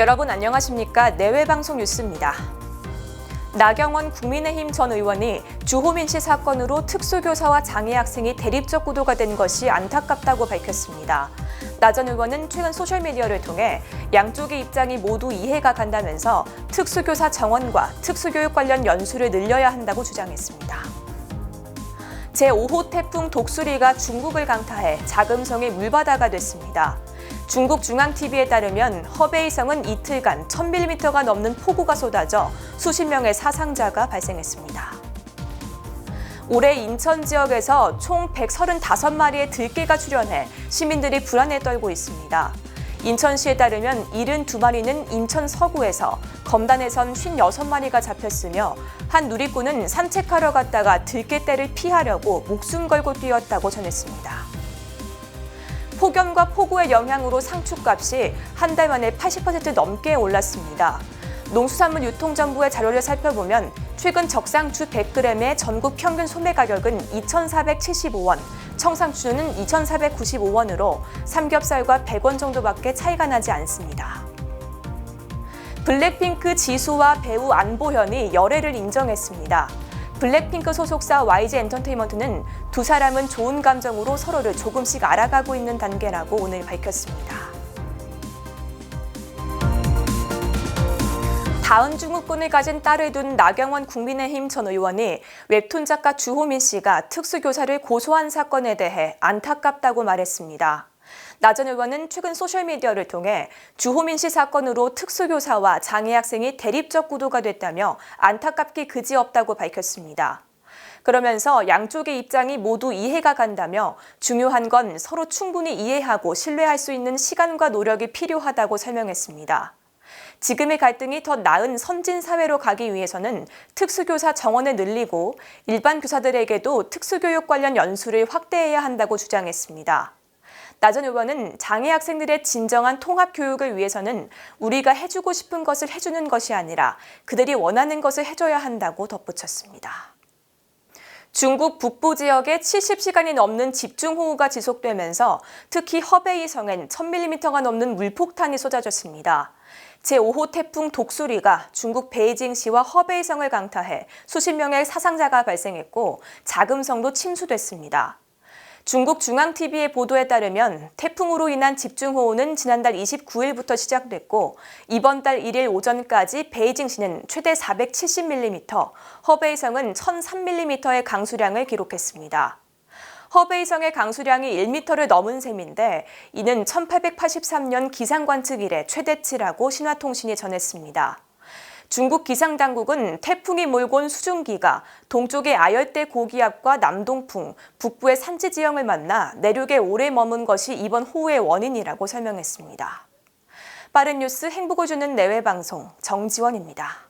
여러분 안녕하십니까? 내외방송 뉴스입니다. 나경원 국민의힘 전 의원이 주호민 씨 사건으로 특수교사와 장애 학생이 대립적 구도가 된 것이 안타깝다고 밝혔습니다. 나 전 의원은 최근 소셜미디어를 통해 양쪽의 입장이 모두 이해가 간다면서 특수교사 정원과 특수교육 관련 연수를 늘려야 한다고 주장했습니다. 제5호 태풍 독수리가 중국을 강타해 자금성의 물바다가 됐습니다. 중국 중앙TV에 따르면 허베이성은 이틀간 1000mm가 넘는 폭우가 쏟아져 수십 명의 사상자가 발생했습니다. 올해 인천 지역에서 총 135마리의 들개가 출현해 시민들이 불안에 떨고 있습니다. 인천시에 따르면 72마리는 인천 서구에서 검단에선 56마리가 잡혔으며 한 누리꾼은 산책하러 갔다가 들개떼를 피하려고 목숨 걸고 뛰었다고 전했습니다. 폭염과 폭우의 영향으로 상추값이 한 달 만에 80% 넘게 올랐습니다. 농수산물 유통정부의 자료를 살펴보면 최근 적상추 100g의 전국 평균 소매 가격은 2,475원, 청상추는 2,495원으로 삼겹살과 100원 정도밖에 차이가 나지 않습니다. 블랙핑크 지수와 배우 안보현이 열애를 인정했습니다. 블랙핑크 소속사 YG 엔터테인먼트는 두 사람은 좋은 감정으로 서로를 조금씩 알아가고 있는 단계라고 오늘 밝혔습니다. 다은 중국군을 가진 딸을 둔 나경원 국민의힘 전 의원이 웹툰 작가 주호민 씨가 특수교사를 고소한 사건에 대해 안타깝다고 말했습니다. 나 전 의원은 최근 소셜미디어를 통해 주호민 씨 사건으로 특수교사와 장애 학생이 대립적 구도가 됐다며 안타깝기 그지없다고 밝혔습니다. 그러면서 양쪽의 입장이 모두 이해가 간다며 중요한 건 서로 충분히 이해하고 신뢰할 수 있는 시간과 노력이 필요하다고 설명했습니다. 지금의 갈등이 더 나은 선진 사회로 가기 위해서는 특수교사 정원을 늘리고 일반 교사들에게도 특수교육 관련 연수를 확대해야 한다고 주장했습니다. 나전 의원은 장애 학생들의 진정한 통합 교육을 위해서는 우리가 해주고 싶은 것을 해주는 것이 아니라 그들이 원하는 것을 해줘야 한다고 덧붙였습니다. 중국 북부 지역에 70시간이 넘는 집중호우가 지속되면서 특히 허베이 성엔 1000mm가 넘는 물폭탄이 쏟아졌습니다. 제5호 태풍 독수리가 중국 베이징시와 허베이성을 강타해 수십 명의 사상자가 발생했고 자금성도 침수됐습니다. 중국 중앙TV의 보도에 따르면 태풍으로 인한 집중호우는 지난달 29일부터 시작됐고 이번 달 1일 오전까지 베이징시는 최대 470mm, 허베이성은 1003mm의 강수량을 기록했습니다. 허베이성의 강수량이 1m를 넘은 셈인데 이는 1883년 기상관측 이래 최대치라고 신화통신이 전했습니다. 중국 기상당국은 태풍이 몰고 온 수증기가 동쪽의 아열대 고기압과 남동풍, 북부의 산지 지형을 만나 내륙에 오래 머문 것이 이번 호우의 원인이라고 설명했습니다. 빠른 뉴스 행복을 주는 내외 방송 정지원입니다.